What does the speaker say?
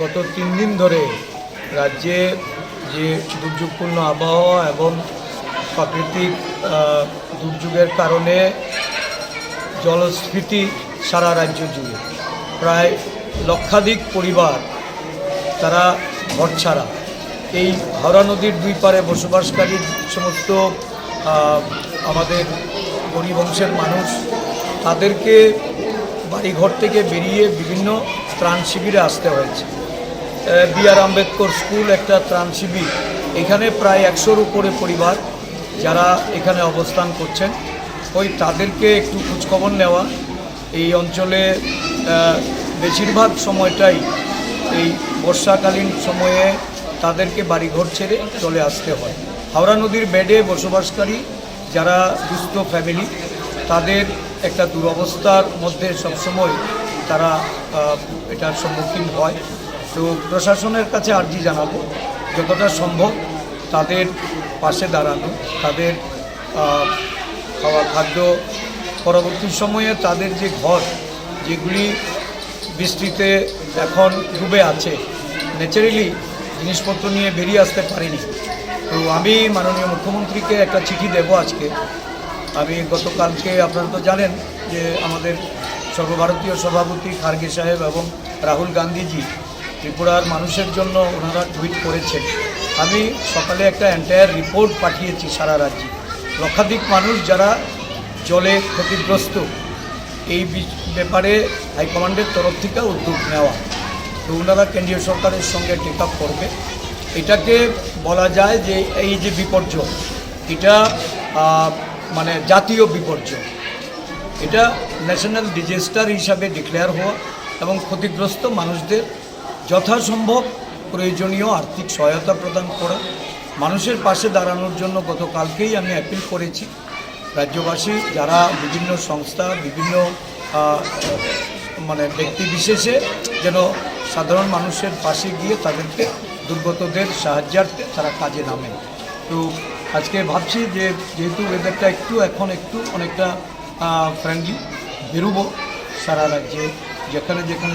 গত তিন দিন ধরে রাজ্যে যে দুর্যোগপূর্ণ আবহাওয়া এবং প্রাকৃতিক দুর্যোগের কারণে জলস্ফীতি সারা রাজ্য জুড়ে। প্রায় লক্ষাধিক পরিবার তারা ঘর ছাড়া। এই হাওড়া নদীর দুই পারে বসবাসকারী সমস্ত আমাদের গরিব অংশের মানুষ তাদেরকে বাড়িঘর থেকে বেরিয়ে বিভিন্ন ত্রাণ শিবিরে আসতে হয়েছে। বি আর আম্বেদকর স্কুল একটা ত্রাণ শিবির। এখানে প্রায় একশোর উপরে পরিবার যারা এখানে অবস্থান করছেন। ওই তাদেরকে একটু খোঁজখবর নেওয়া। এই অঞ্চলে বেশিরভাগ সময়টাই এই বর্ষাকালীন সময়ে তাদেরকে বাড়িঘর ছেড়ে চলে আসতে হয়। হাওড়া নদীর বেডে বসবাসকারী যারা দুস্থ ফ্যামিলি, তাদের একটা দুরবস্থার মধ্যে সবসময় তারা এটার সম্মুখীন হয়। তো প্রশাসনের কাছে আর্জি জানাব, যতটা সম্ভব তাদের পাশে দাঁড়ানো, তাদের খাওয়া খাদ্য পরবর্তী সময়ে তাদের যে ঘর যেগুলি বৃষ্টিতে এখন ডুবে আছে, ন্যাচারালি জিনিসপত্র নিয়ে বেরিয়ে আসতে পারিনি। তো আমি মাননীয় মুখ্যমন্ত্রীকে একটা চিঠি দেব আজকে। আমি গতকালকে, আপনারা তো জানেন যে আমাদের সর্বভারতীয় সভাপতি খার্গে সাহেব এবং রাহুল গান্ধীজি ত্রিপুরার মানুষের জন্য ওনারা টুইট করেছেন। আমি সকালে একটা এন্টায়ার রিপোর্ট পাঠিয়েছি সারা রাজ্যে। লক্ষাধিক মানুষ যারা জলে ক্ষতিগ্রস্ত, এই ব্যাপারে হাইকমান্ডের তরফ থেকে উদ্যোগ নেওয়া। তো ওনারা কেন্দ্রীয় সরকারের সঙ্গে টেক আপ করবে। এটাকে বলা যায় যে এই যে বিপর্যয়, এটা মানে জাতীয় বিপর্যয়। এটা ন্যাশনাল ডিজাস্টার হিসাবে ডিক্লেয়ার হওয়া এবং ক্ষতিগ্রস্ত মানুষদের যথাসম্ভব প্রয়োজনীয় আর্থিক সহায়তা প্রদান করা। মানুষের পাশে দাঁড়ানোর জন্য গতকালকেই আমি অ্যাপিল করেছি। রাজ্যবাসী যারা বিভিন্ন সংস্থা, বিভিন্ন মানে ব্যক্তি বিশেষে যেন সাধারণ মানুষের পাশে গিয়ে তাদেরকে দুর্গতদের সাহায্যার্থে তারা কাজে নামেন তো আজকে ভাবছি যে যেহেতু ওয়েদারটা একটু এখন একটু অনেকটা ফ্রেন্ডলি বেরোবো সারা রাজ্যে। যেখানে যেখানে